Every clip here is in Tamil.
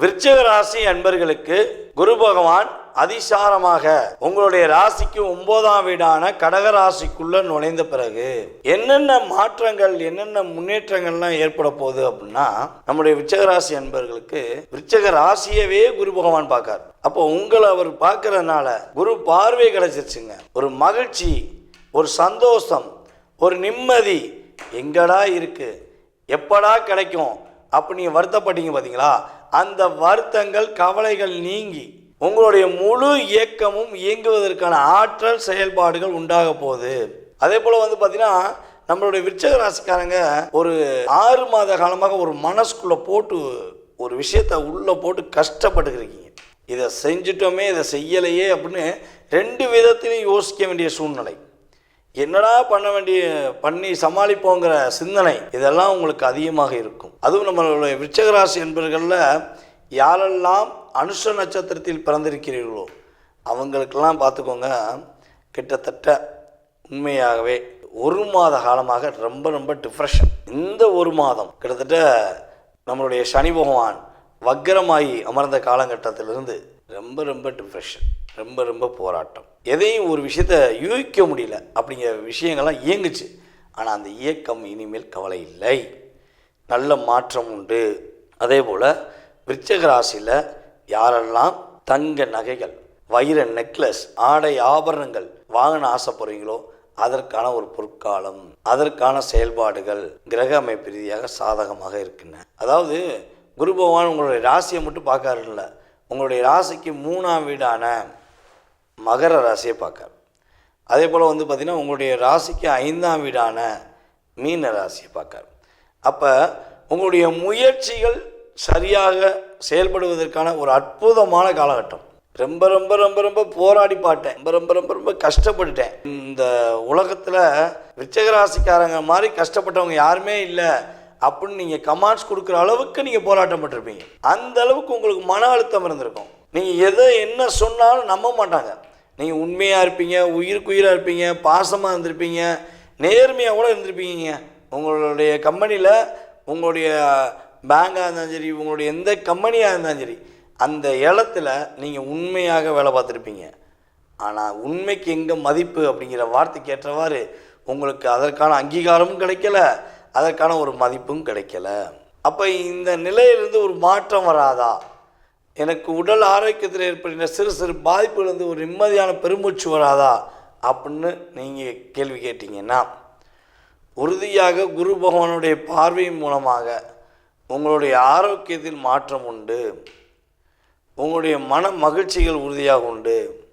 விருச்சிக ராசி அன்பர்களுக்கு குரு பகவான் அதிசாரமாக. உங்களுடைய ராசிக்கு ஒன்பதாம் வீடான கடக ராசிக்குள்ள நுழைந்த பிறகு என்னென்ன மாற்றங்கள் என்னென்ன முன்னேற்றங்கள்லாம் ஏற்பட போகுது அப்படின்னா நம்முடைய விருச்சக ராசி அன்பர்களுக்கு விருச்சக ராசியவே குரு பகவான் பார்க்கார். அப்போ உங்களை அவர் பார்க்கறதுனால குரு பார்வை கிடைச்சிருச்சுங்க. ஒரு மகிழ்ச்சி ஒரு சந்தோஷம் ஒரு நிம்மதி எங்கடா இருக்கு எப்படா கிடைக்கும் அப்படி நீங்கள் வருத்தப்பட்டீங்க பார்த்தீங்களா அந்த வருத்தங்கள் கவலைகள் நீங்கி உங்களுடைய முழு இயக்கமும் இயங்குவதற்கான ஆற்றல் செயல்பாடுகள் உண்டாக போகுது. அதே போல் வந்து பார்த்தீங்கன்னா நம்மளுடைய விருச்சக ராசிக்காரங்க ஒரு ஆறு மாத காலமாக ஒரு மனசுக்குள்ளே போட்டு ஒரு விஷயத்தை உள்ளே போட்டு கஷ்டப்பட்டுக்கிறீங்க இதை செஞ்சிட்டோமே இதை செய்யலையே அப்படின்னு ரெண்டு விதத்திலையும் யோசிக்க வேண்டிய சூழ்நிலை. என்னடா பண்ண வேண்டிய பண்ணி சமாளிப்போங்கிற சிந்தனை இதெல்லாம் உங்களுக்கு அதிகமாக இருக்கும். அதுவும் நம்மளுடைய விருச்சகராசி என்பர்களில் யாரெல்லாம் அனுஷ நட்சத்திரத்தில் பிறந்திருக்கிறீர்களோ அவங்களுக்கெல்லாம் பார்த்துக்கோங்க கிட்டத்தட்ட உண்மையாகவே ஒரு மாத காலமாக ரொம்ப ரொம்ப டிப்ரெஷன் இந்த ஒரு மாதம் கிட்டத்தட்ட நம்மளுடைய சனி பகவான் வக்கரமாகி அமர்ந்த காலகட்டத்திலிருந்து ரொம்ப ரொம்ப டிப்ரெஷன் ரொம்ப ரொம்ப போராட்டம். எதையும் ஒரு விஷயத்த யூகிக்க முடியல அப்படிங்கிற விஷயங்கள்லாம் இயங்குச்சு. ஆனால் அந்த இயக்கம் இனிமேல் கவலை இல்லை. நல்ல மாற்றம் உண்டு. அதே போல் விருச்சக ராசியில் யாரெல்லாம் தங்க நகைகள் வைர நெக்லஸ் ஆடை ஆபரணங்கள் வாங்கின ஆசைப்படுறீங்களோ அதற்கான ஒரு பொற்காலம் அதற்கான செயல்பாடுகள் கிரக அமைப்பு ரீதியாக சாதகமாக இருக்கின்றன. அதாவது குரு பகவான் உங்களுடைய ராசியை மட்டும் பார்க்காருல்ல. உங்களுடைய ராசிக்கு மூணாம் வீடான மகர ராசியை பார்க்கார். அதே போல் வந்து பார்த்திங்கன்னா உங்களுடைய ராசிக்கு ஐந்தாம் வீடான மீன ராசியை பார்க்கார். அப்போ உங்களுடைய முயற்சிகள் சரியாக செயல்படுவதற்கான ஒரு அற்புதமான காலகட்டம். ரொம்ப ரொம்ப ரொம்ப ரொம்ப போராடி பாட்டேன். ரொம்ப ரொம்ப ரொம்ப ரொம்ப கஷ்டப்பட்டுட்டேன். இந்த உலகத்தில் விருச்சகராசிக்காரங்க மாதிரி கஷ்டப்பட்டவங்க யாருமே இல்லை. அப்படின்னு நீங்கள் கமாண்ட்ஸ் கொடுக்குற அளவுக்கு நீங்கள் போராட்டம் பட்டிருப்பீங்க அந்த அளவுக்கு உங்களுக்கு மன அழுத்தம் இருந்திருக்கும். நீங்கள் எதை என்ன சொன்னாலும் நம்ப மாட்டாங்க. நீங்கள் உண்மையாக இருப்பீங்க உயிருக்கு உயிராக இருப்பீங்க பாசமாக இருந்திருப்பீங்க நேர்மையாக கூட இருந்திருப்பீங்க. உங்களுடைய கம்பெனியில் உங்களுடைய பேங்காக இருந்தாலும் சரி உங்களுடைய எந்த கம்பெனியாக இருந்தாலும் சரி அந்த இடத்துல நீங்கள் உண்மையாக வேலை பார்த்துருப்பீங்க. ஆனால் உண்மைக்கு எங்கே மதிப்பு அப்படிங்கிற வார்த்தைக்கு ஏற்றவாறு உங்களுக்கு அதற்கான அங்கீகாரமும் கிடைக்கல. அதற்கான ஒரு மதிப்பும் கிடைக்கல. அப்போ இந்த நிலையிலிருந்து ஒரு மாற்றம் வராதா? எனக்கு உடல் ஆரோக்கியத்தில் ஏற்படுகிற சிறு சிறு பாதிப்புலேருந்து ஒரு நிம்மதியான பெருமூச்சு வராதா? அப்படின்னு நீங்கள் கேள்வி கேட்டீங்கன்னா உறுதியாக குரு பகவானுடைய பார்வையின் மூலமாக உங்களுடைய ஆரோக்கியத்தில் மாற்றம் உண்டு. உங்களுடைய மன மகிழ்ச்சிகள் உறுதியாக உண்டு.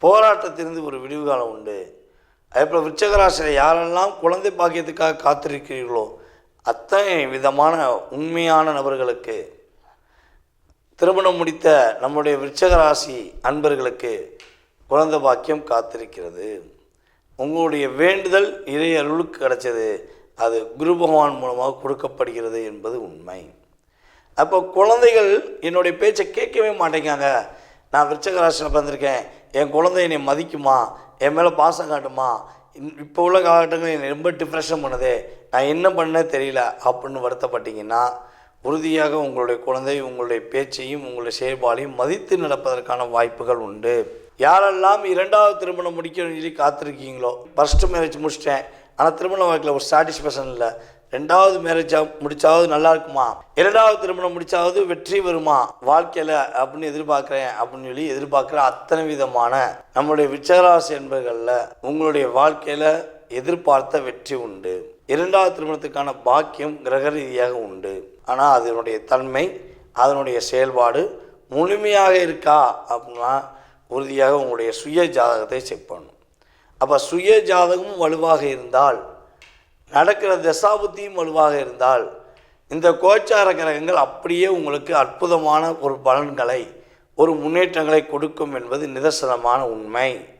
போராட்டத்திலிருந்து ஒரு விடிவு காலம் உண்டு. அதேபோல் விருச்சகராசியில் யாரெல்லாம் குழந்தை பாக்கியத்துக்காக காத்திருக்கிறீர்களோ அத்தனை விதமான உண்மையான நபர்களுக்கு திருமணம் முடித்த நம்முடைய விருச்சகராசி அன்பர்களுக்கு குழந்தை பாக்கியம் காத்திருக்கிறது. உங்களுடைய வேண்டுதல் இறை அருளுக்கு கிடைச்சது அது குரு பகவான் மூலமாக கொடுக்கப்படுகிறது என்பது உண்மை. அப்போ குழந்தைகள் என்னுடைய பேச்சை கேட்கவே மாட்டேங்காங்க நான் விருச்சக ராசியில் பிறந்திருக்கேன். என் குழந்தை என்னை மதிக்குமா? என் மேலே பாசம் காட்டுமா? இன்- இப்போ உள்ள காலகட்டங்கள் என்னை ரொம்ப டிப்ரெஷன் பண்ணுது. நான் என்ன பண்ணே தெரியல அப்படின்னு வருத்தப்பட்டீங்கன்னா உறுதியாக உங்களுடைய குழந்தை உங்களுடைய பேச்சையும் உங்களுடைய செயல்பாடையும் மதித்து நடப்பதற்கான வாய்ப்புகள் உண்டு. யாரெல்லாம் இரண்டாவது திருமணம் முடிக்கணும்னு சொல்லி காத்திருக்கீங்களோ ஃபஸ்ட்டு மேரேஜ் முடிச்சிட்டேன். ஆனால் திருமண வாழ்க்கையில் ஒரு சாட்டிஸ்ஃபேக்ஷன் இல்லை. ரெண்டாவது மேரேஜாக முடிச்சாவது நல்லா இருக்குமா? இரண்டாவது திருமணம் முடிச்சாவது வெற்றி வருமா? வாழ்க்கையில் அப்படின்னு எதிர்பார்க்குறேன் அப்படின்னு சொல்லி எதிர்பார்க்குற அத்தனை விதமான நம்முடைய விச்சராசி என்பர்களில் உங்களுடைய வாழ்க்கையில் எதிர்பார்த்த வெற்றி உண்டு. இரண்டாவது திருமணத்துக்கான பாக்கியம் கிரக ரீதியாக உண்டு. ஆனால் அதனுடைய தன்மை அதனுடைய செயல்பாடு முழுமையாக இருக்கா அப்படின்னா உறுதியாக உங்களுடைய சுய ஜாதகத்தை செக் பண்ணும். அப்போ சுய ஜாதகமும் வலுவாக இருந்தால் நடக்கிற தசாபுத்தியும் வலுவாக இருந்தால் இந்த கோச்சார கிரகங்கள் அப்படியே உங்களுக்கு அற்புதமான ஒரு பலன்களை ஒரு முன்னேற்றங்களை கொடுக்கும் என்பது நிதர்சனமான உண்மை.